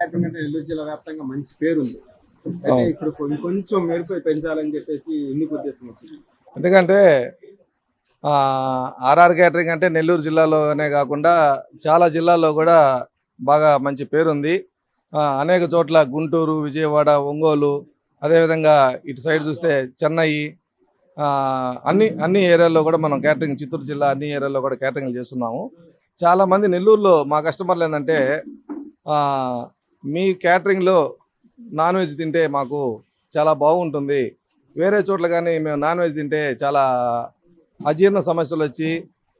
అంటే నెల్లూరు జిల్లా వ్యాప్తంగా మంచి పేరు ఉంది అయితే. ఇప్పుడు కొంచెం మెరుపు పెంచాలని చెప్పేసి ఎందుకు ఉద్దేశం వచ్చింది? ఎందుకంటే ఆర్ఆర్ క్యాటరింగ్ అంటే నెల్లూరు జిల్లాలోనే కాకుండా చాలా జిల్లాల్లో కూడా బాగా మంచి పేరుంది. ఆ, అనేక చోట్ల గుంటూరు విజయవాడ ఒంగోలు అదేవిధంగా ఇటు సైడ్ చూస్తే చెన్నై ఆ, అన్ని అన్ని ఏరియాల్లో కూడా మనం క్యాటరింగ్ చిత్తూరు జిల్లా అన్ని ఏరియాల్లో కూడా క్యాటరింగ్ చేస్తున్నాము. చాలామంది నెల్లూరులో మా కస్టమర్లు ఏంటంటే ఆ, మీ క్యాటరింగ్లో నాన్ వెజ్ తింటే మాకు చాలా బాగుంటుంది. వేరే చోట్ల కానీ మేము నాన్ వెజ్ తింటే చాలా అజీర్ణ సమస్యలు వచ్చి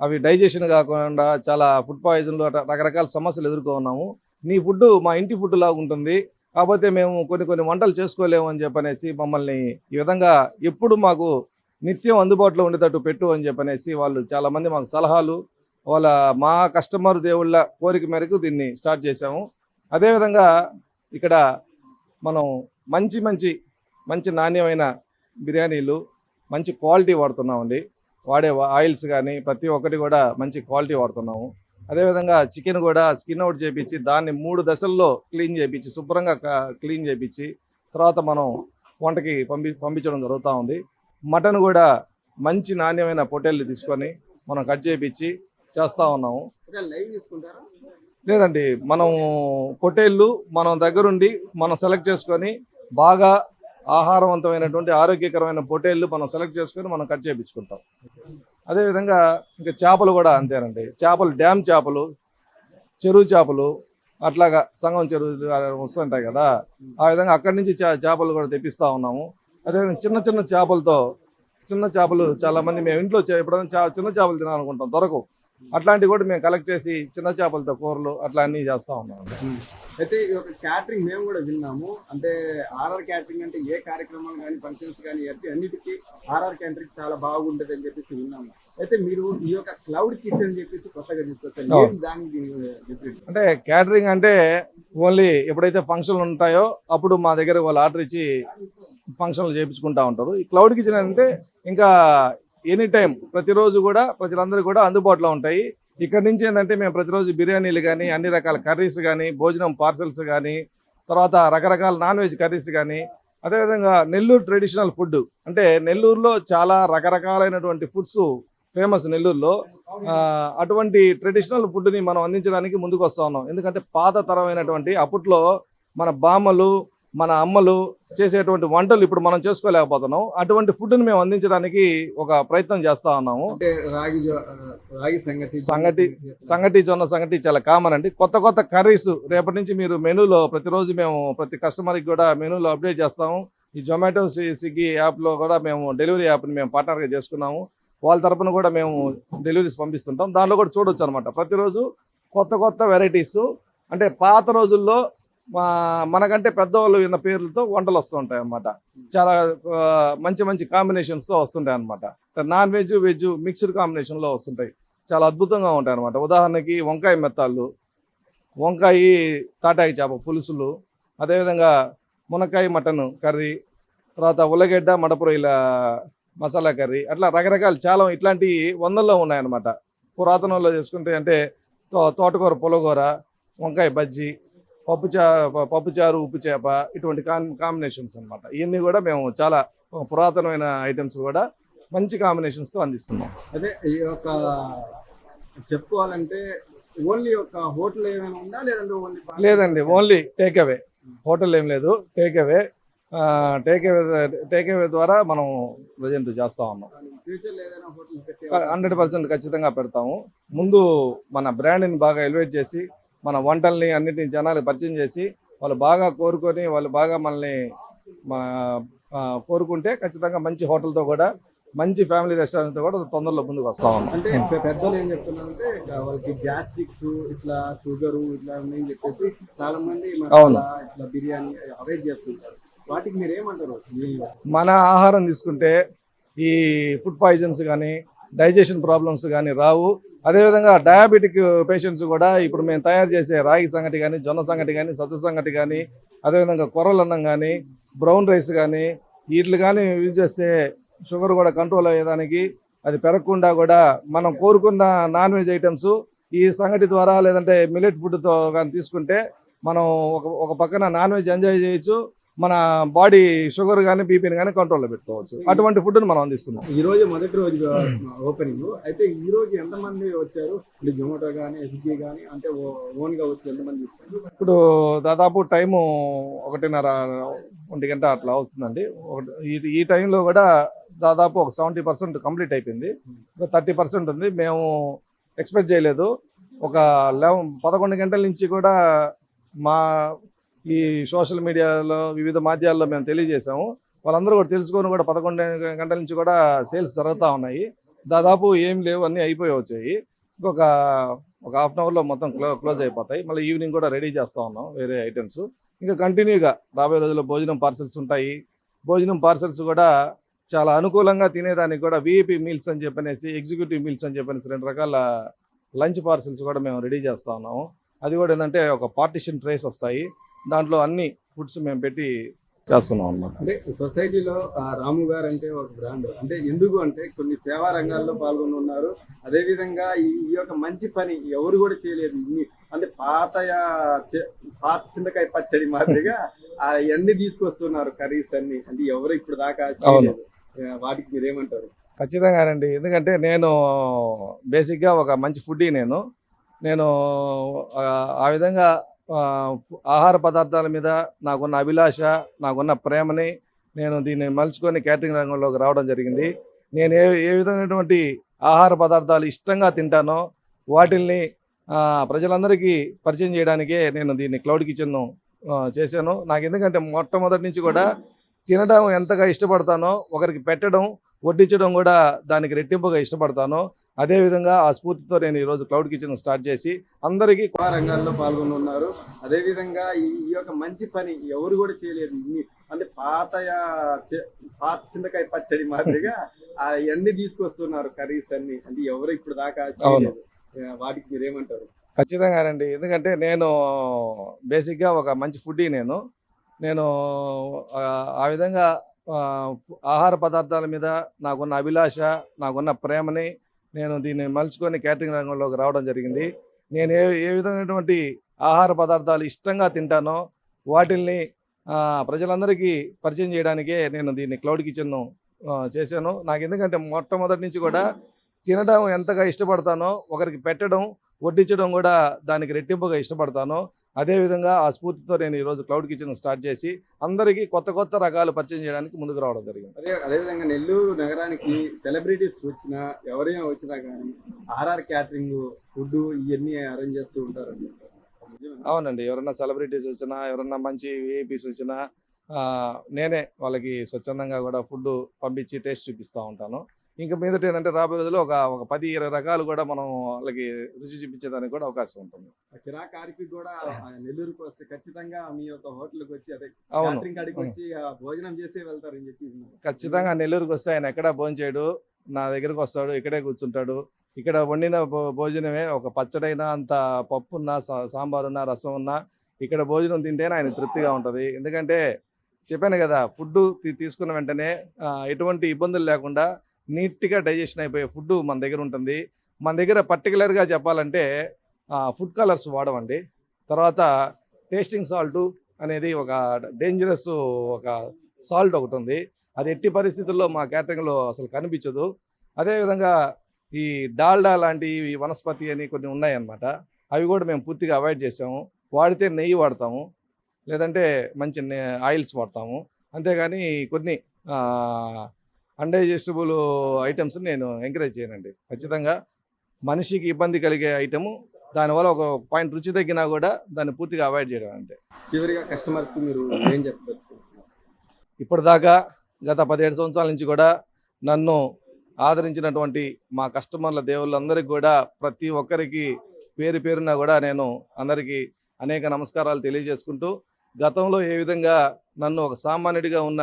అవి డైజెషన్ కాకుండా చాలా ఫుడ్ పాయిజన్లు రకరకాల సమస్యలు ఎదుర్కొన్నాము నీ ఫుడ్ మా ఇంటి ఫుడ్ లాగా ఉంటుంది. కాకపోతే మేము కొన్ని కొన్ని వంటలు చేసుకోలేము అని చెప్పనేసి మమ్మల్ని ఈ విధంగా ఎప్పుడు మాకు నిత్యం అందుబాటులో ఉండేటట్టు పెట్టు అని చెప్పనేసి వాళ్ళు చాలామంది మాకు సలహాలు వాళ్ళ మా కస్టమర్ దేవుళ్ళ కోరిక మేరకు దీన్ని స్టార్ట్ చేశాము. అదేవిధంగా ఇక్కడ మనం మంచి మంచి మంచి నాణ్యమైన బిర్యానీలు మంచి క్వాలిటీ వాడుతున్నామండి. వాడే ఆయిల్స్ కానీ ప్రతి ఒక్కటి కూడా మంచి క్వాలిటీ వాడుతున్నాము. అదేవిధంగా చికెన్ కూడా స్కిన్ అవుట్ చేపించి దాన్ని మూడు దశల్లో క్లీన్ చేపించి శుభ్రంగా క్లీన్ చేపించి తర్వాత మనం వంటకి పంపి పంపించడం జరుగుతూ ఉంది. మటన్ కూడా మంచి నాణ్యమైన పొటేళ్ళు తీసుకొని మనం కట్ చేపించి చేస్తూ ఉన్నాము. లేదండి మనం పొటేళ్ళు మనం దగ్గరుండి మనం సెలెక్ట్ చేసుకొని బాగా ఆహారవంతమైనటువంటి ఆరోగ్యకరమైన పొటేళ్ళు మనం సెలెక్ట్ చేసుకొని మనం కట్ చేయించుకుంటాం అదేవిధంగా ఇంకా చేపలు కూడా అంతేనండి. చేపలు డ్యామ్ చేపలు చెరువు చేపలు అట్లాగా సంగం చెరువులు వస్తుంటాయి కదా. ఆ విధంగా అక్కడి నుంచి చేపలు కూడా తెప్పిస్తా ఉన్నాము. అదేవిధంగా చిన్న చిన్న చేపలతో చిన్న చేపలు చాలామంది మేము ఇంట్లో చే- ఎప్పుడైనా చా- చిన్న చేపలు తినాలనుకుంటాం దొరకవు. అట్లాంటివి కూడా మేము కలెక్ట్ చేసి చిన్న చేపలతో కూరలు అట్లా అన్నీ చేస్తా ఉన్నాం. అయితే ఈ యొక్క క్యాటరింగ్ మేము కూడా విన్నాము. అంటే ఆర్ఆర్ క్యాటరింగ్ అంటే ఏ కార్యక్రమాలు కానీ ఫంక్షన్స్ కానీ అన్ని- అన్నిటికీ ఆర్ఆర్ క్యాటరింగ్ చాలా బాగుంటది అని చెప్పేసి విన్నాము. అయితే మీరు ఈ యొక్క క్లౌడ్ కిచెన్ అని చెప్పేసి కొత్తగా తీసుకొచ్చారు దానికి అంటే క్యాటరింగ్ అంటే ఓన్లీ ఎప్పుడైతే ఫంక్షన్లు ఉంటాయో అప్పుడు మా దగ్గర వాళ్ళు ఆర్డర్ ఇచ్చి ఫంక్షన్లు చేయించుకుంటా ఉంటారు. ఈ క్లౌడ్ కిచెన్ అంటే ఇంకా ఎనీ టైం ప్రతిరోజు కూడా ప్రజలందరూ కూడా అందుబాటులో ఉంటాయి. ఇక్కడ నుంచి ఏంటంటే మేము ప్రతిరోజు బిర్యానీలు కానీ అన్ని రకాల కర్రీస్ కానీ భోజనం పార్సల్స్ కానీ తర్వాత రకరకాల నాన్ వెజ్ కర్రీస్ కానీ అదేవిధంగా నెల్లూరు ట్రెడిషనల్ ఫుడ్ అంటే నెల్లూరులో చాలా రకరకాలైనటువంటి ఫుడ్స్ ఫేమస్ నెల్లూరులో. అటువంటి ట్రెడిషనల్ ఫుడ్ని మనం అందించడానికి ముందుకు వస్తూ ఉన్నాం. ఎందుకంటే పాత తరమైనటువంటి అప్పట్లో మన బామలు మన అమ్మలు చేసేటువంటి వంటలు ఇప్పుడు మనం చేసుకోలేకపోతున్నాం. అటువంటి ఫుడ్ని మేము అందించడానికి ఒక ప్రయత్నం చేస్తా ఉన్నాము. సంగటి సంగటి జొన్న సంగటి చాలా కామన్ అండి. కొత్త కొత్త కర్రీస్ రేపటి నుంచి మీరు మెనూలో ప్రతిరోజు మేము ప్రతి కస్టమర్కి కూడా మెనూలో అప్డేట్ చేస్తాము. ఈ జొమాటో స్వి- స్విగ్గీ యాప్లో కూడా మేము డెలివరీ యాప్ని మేము పార్ట్నర్గా చేసుకున్నాము. వాళ్ళ తరపున కూడా మేము డెలివరీస్ పంపిస్తుంటాం. దాంట్లో కూడా చూడొచ్చు అనమాట ప్రతిరోజు కొత్త కొత్త వెరైటీస్. అంటే పాత రోజుల్లో మా మనకంటే పెద్దవాళ్ళు విన్న పేర్లతో వంటలు వస్తూ ఉంటాయి అనమాట చాలా మంచి మంచి కాంబినేషన్స్తో వస్తుంటాయి అనమాట నాన్ వెజ్ వెజ్ మిక్స్డ్ కాంబినేషన్లో వస్తుంటాయి. చాలా అద్భుతంగా ఉంటాయి అనమాట ఉదాహరణకి వంకాయ మెత్తాళ్ళు వంకాయ తాటాకి చేప పులుసులు అదేవిధంగా మునక్కాయ మటన్ కర్రీ తర్వాత ఉల్లగడ్డ మడపురొయ్యల మసాలా కర్రీ అట్లా రకరకాల చాలా ఇట్లాంటి వందల్లో ఉన్నాయన్నమాట. పురాతనంలో చేసుకుంటే అంటే తో- తోటకూర పులగూర వంకాయ బజ్జీ పప్పుచా పప్పుచారు ఉప్పు చేప ఇటువంటి కాంబినేషన్స్ అన్నమాట. ఇవన్నీ కూడా మేము చాలా పురాతనమైన ఐటమ్స్ కూడా మంచి కాంబినేషన్స్తో అందిస్తున్నాం. అదే ఈ యొక్క చెప్పుకోవాలంటే ఓన్లీ ఒక హోటల్ ఏమైనా ఉందా? లేదంటే ఓన్లీ లేదండి ఓన్లీ టేక్ అవే హోటల్ ఏం లేదు take away take away take away ద్వారా మనం ప్రజెంట్ చేస్తా ఉన్నాం. హండ్రెడ్ పర్సెంట్ ఖచ్చితంగా పెడతాము. ముందు మన బ్రాండ్ని బాగా ఎలివేట్ చేసి మన వంటల్ని అన్నిటిని జనాలకు పరిచయం చేసి వాళ్ళు బాగా కోరుకొని వాళ్ళు బాగా మనల్ని మన కోరుకుంటే ఖచ్చితంగా మంచి హోటల్తో కూడా మంచి ఫ్యామిలీ రెస్టారెంట్తో కూడా తొందరలో ముందుకు వస్తా ఉన్నాం. అంటే పెద్దలు ఏం చెప్తున్నారంటే వాళ్ళకి గ్యాస్ట్రిక్స్ ఇట్లా షుగర్ ఇట్లా ఉన్నాయని చెప్పేసి చాలా మంది అవును. ఇట్లా బిర్యానీ అవాయిడ్ చేస్తుంటారు. వాటికి మీరు ఏమంటారు మన ఆహారం తీసుకుంటే ఈ ఫుడ్ పాయిజన్స్ కానీ డైజెషన్ ప్రాబ్లమ్స్ కానీ రావు. అదేవిధంగా డయాబెటిక్ పేషెంట్స్ కూడా ఇప్పుడు మేము తయారు చేసే రాగి సంగటి కానీ జొన్న సంగటి కానీ సజ్జ సంగటి కానీ అదేవిధంగా కొర్రలు అన్నం కానీ బ్రౌన్ రైస్ కానీ వీటిని కానీ యూజ్ చేస్తే షుగర్ కూడా కంట్రోల్ అయ్యేదానికి అది పెరగకుండా కూడా మనం కోరుకున్న నాన్ వెజ్ ఐటమ్స్ ఈ సంగటి ద్వారా లేదంటే మిలెట్ ఫుడ్తో కానీ తీసుకుంటే మనం ఒక ఒక పక్కన నాన్ వెజ్ ఎంజాయ్ చేయొచ్చు. మన బాడీ షుగర్ కానీ బీపీని కానీ కంట్రోల్లో పెట్టుకోవచ్చు. అటువంటి ఫుడ్ని మనం అందిస్తున్నాం. ఈ రోజు మొదటి రోజు ఓపెనింగ్ అయితే ఈ రోజు ఎంతమంది వచ్చారు? అంటే జొమాటో కానీ ఎస్బీ కానీ అంటే ఓన్గా వచ్చి ఎంతమంది ఇప్పుడు దాదాపు టైము ఒకటిన్నర ఒంటి గంట అట్లా అవుతుందండి. ఈ టైంలో కూడా దాదాపు ఒక సెవెంటీ పర్సెంట్ కంప్లీట్ అయిపోయింది. ఇంకా థర్టీ పర్సెంట్ ఉంది. మేము ఎక్స్పెక్ట్ చేయలేదు. ఒక లెవెన్ పదకొండు గంటల నుంచి కూడా మా ఈ సోషల్ మీడియాలో వివిధ మాధ్యాల్లో మేము తెలియజేసాము వాళ్ళందరూ కూడా తెలుసుకొని కూడా పదకొండు గంటల నుంచి కూడా సేల్స్ జరుగుతూ ఉన్నాయి. దాదాపు ఏం లేవు అన్నీ అయిపోయి వచ్చాయి. ఇంకొక ఒక హాఫ్ అన్ అవర్లో మొత్తం క్లో క్లోజ్ అయిపోతాయి. మళ్ళీ ఈవినింగ్ కూడా రెడీ చేస్తూ ఉన్నాం వేరే ఐటమ్స్. ఇంకా కంటిన్యూగా రాబోయే రోజుల్లో భోజనం పార్సల్స్ ఉంటాయి. భోజనం పార్సల్స్ కూడా చాలా అనుకూలంగా తినేదానికి కూడా విఐపి మీల్స్ అని చెప్పనేసి ఎగ్జిక్యూటివ్ మీల్స్ అని చెప్పనేసి రెండు రకాల లంచ్ పార్సల్స్ కూడా మేము రెడీ చేస్తా ఉన్నాము. అది కూడా ఏంటంటే ఒక పార్టిషన్ ట్రేస్ వస్తాయి. దాంట్లో అన్ని ఫుడ్స్ మేము పెట్టి చేస్తున్నాం అన్నమాట. అంటే సొసైటీలో రాము గారు అంటే ఒక బ్రాండ్ అంటే ఎందుకు అంటే కొన్ని సేవా రంగాల్లో పాల్గొని ఉన్నారు అదే విధంగా ఈ యొక్క మంచి పని ఎవరు కూడా చేయలేదు. అంటే పాత పాత చింతకాయ పచ్చడి మాదిరిగా అవన్నీ తీసుకొస్తున్నారు కర్రీస్ అన్ని. అంటే ఎవరు ఇప్పుడు దాకా వాటికి మీరు ఏమంటారు? ఖచ్చితంగానండి ఎందుకంటే నేను బేసిక్గా ఒక మంచి ఫుడ్డీ నేను. నేను ఆ, విధంగా ఆహార పదార్థాల మీద నాకున్న అభిలాష నాకున్న ప్రేమని నేను దీన్ని మలుచుకొని క్యాటరింగ్ రంగంలోకి రావడం జరిగింది. నేను ఏ ఏ విధమైనటువంటి ఆహార పదార్థాలు ఇష్టంగా తింటానో వాటిల్ని ప్రజలందరికీ పరిచయం చేయడానికే నేను దీన్ని క్లౌడ్ కిచెన్ను చేశాను. నాకు ఎందుకంటే మొట్టమొదటి నుంచి కూడా తినడం ఎంతగా ఇష్టపడతానో ఒకరికి పెట్టడం వడ్డించడం కూడా దానికి రెట్టింపుగా ఇష్టపడతాను. అదేవిధంగా ఆ స్ఫూర్తితో నేను ఈరోజు క్లౌడ్ కిచెన్ స్టార్ట్ చేసి అందరికీ రంగాల్లో పాల్గొని ఉన్నారు అదే విధంగా ఈ యొక్క మంచి పని ఎవరు కూడా చేయలేదు. అంటే పాత పాత చింతకాయ పచ్చడి మాదిరిగా అవన్నీ తీసుకొస్తున్నారు కర్రీస్ అన్ని. అంటే ఎవరు ఇప్పుడు దాకా ఆ, వాటికి మీరు ఏమంటారు ఖచ్చితంగానండి ఎందుకంటే నేను బేసిక్గా ఒక మంచి ఫుడ్డీ నేను. నేను ఆ, ఆ విధంగా ఆ, ఆహార పదార్థాల మీద నాకున్న అభిలాష నాకున్న ప్రేమని నేను దీన్ని మలుచుకొని క్యాటరింగ్ రంగంలోకి రావడం జరిగింది. నేను ఏ ఏ విధమైనటువంటి ఆహార పదార్థాలు ఇష్టంగా తింటానో వాటిల్ని ప్రజలందరికీ పరిచయం చేయడానికే నేను దీన్ని క్లౌడ్ కిచెన్ను చేశాను. నాకు ఎందుకంటే మొట్టమొదటి నుంచి కూడా తినడం ఎంతగా ఇష్టపడతానో ఒకరికి పెట్టడం వడ్డించడం కూడా దానికి రెట్టింపుగా ఇష్టపడతాను. అదేవిధంగా ఆ స్ఫూర్తితో నేను ఈరోజు క్లౌడ్ కిచెన్ స్టార్ట్ చేసి అందరికీ కొత్త కొత్త రకాలు పరిచయం చేయడానికి ముందుకు రావడం జరిగింది. అదే అదేవిధంగా నెల్లూరు నగరానికి సెలబ్రిటీస్ వచ్చినా ఎవరైనా వచ్చినా కానీ ఆర్ఆర్ క్యాటరింగ్ ఫుడ్ ఇవన్నీ అరేంజ్ చేస్తూ ఉంటారు. అవునండి ఎవరన్నా సెలబ్రిటీస్ వచ్చినా ఎవరన్నా మంచి విఐపీస్ వచ్చినా నేనే వాళ్ళకి స్వచ్ఛందంగా కూడా ఫుడ్ పంపించి టేస్ట్ చూపిస్తూ ఉంటాను. ఇంకా మీదట ఏంటంటే రాబోయే రోజుల్లో ఒక ఒక పది ఇరవై రకాలు కూడా మనం వాళ్ళకి రుచి చూపించేదానికి కూడా అవకాశం ఉంటుంది. కిరా కార్మిక్ కూడా నెల్లూరుకి వస్తే ఖచ్చితంగా మీ యొక్క హోటల్కి వచ్చి అదే కాడికి వచ్చి భోజనం చేసే వెళ్తారని చెప్పి. ఖచ్చితంగా నెల్లూరుకి వస్తే ఆయన ఎక్కడా భోజనం చేయడు నా దగ్గరకు వస్తాడు ఇక్కడే కూర్చుంటాడు. ఇక్కడ వండిన భోజనమే ఒక పచ్చడైనా అంత పప్పు ఉన్నా సాంబార్ ఉన్నా రసం ఉన్నా ఇక్కడ భోజనం తింటేనే ఆయన తృప్తిగా ఉంటుంది. ఎందుకంటే చెప్పాను కదా ఫుడ్ తీసుకున్న వెంటనే ఎటువంటి ఇబ్బందులు లేకుండా నీట్గా డైజెషన్ అయిపోయే ఫుడ్ మన దగ్గర ఉంటుంది. మన దగ్గర పర్టికులర్గా చెప్పాలంటే ఫుడ్ కలర్స్ వాడమండి తర్వాత టేస్టింగ్ సాల్ట్ అనేది ఒక డేంజరస్ ఒక సాల్ట్ ఒకటి ఉంది అది ఎట్టి పరిస్థితుల్లో మా క్యాటరింగ్లో అసలు కనిపించదు. అదేవిధంగా ఈ డాల్డా లాంటి వనస్పతి అని కొన్ని ఉన్నాయన్నమాట. అవి కూడా మేము పూర్తిగా అవాయిడ్ చేసాము. వాడితే నెయ్యి వాడతాము. లేదంటే మంచి ఆయిల్స్ వాడతాము. అంతేగాని కొన్ని అన్డైజెస్టబుల్ ఐటమ్స్ నేను ఎంకరేజ్ చేయనండి. ఖచ్చితంగా మనిషికి ఇబ్బంది కలిగే ఐటము దానివల్ల ఒక పాయింట్ రుచి తగ్గినా కూడా దాన్ని పూర్తిగా అవాయిడ్ చేయడం అంతే. చివరిగా కస్టమర్స్ మీరు ఏం చెప్పచ్చు? ఇప్పటిదాకా గత పదిహేడు సంవత్సరాల నుంచి కూడా నన్ను ఆదరించినటువంటి మా కస్టమర్ల దేవుళ్ళందరికీ కూడా ప్రతి ఒక్కరికి పేరు పేరున కూడా నేను అందరికీ అనేక నమస్కారాలు తెలియజేసుకుంటూ గతంలో ఏ విధంగా నన్ను ఒక సామాన్యుడిగా ఉన్న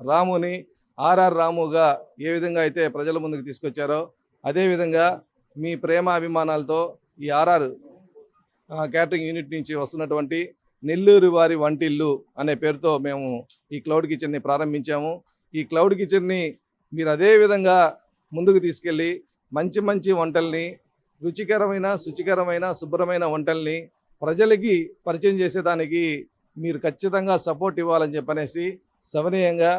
రాముని ఆర్ఆర్ రాముగా ఏ విధంగా అయితే ప్రజల ముందుకు తీసుకొచ్చారో అదేవిధంగా మీ ప్రేమ అభిమానాలతో ఈ ఆర్ఆర్ క్యాటరింగ్ యూనిట్ నుంచి వస్తున్నటువంటి నెల్లూరు వారి వంటిల్లు అనే పేరుతో మేము ఈ క్లౌడ్ కిచెన్ని ప్రారంభించాము. ఈ క్లౌడ్ కిచెన్ని మీరు అదే విధంగా ముందుకు తీసుకెళ్ళి మంచి మంచి వంటల్ని రుచికరమైన శుచికరమైన శుభ్రమైన వంటల్ని ప్రజలకి పరిచయం చేసేదానికి మీరు ఖచ్చితంగా సపోర్ట్ ఇవ్వాలని చెప్పనేసి సవనీయంగా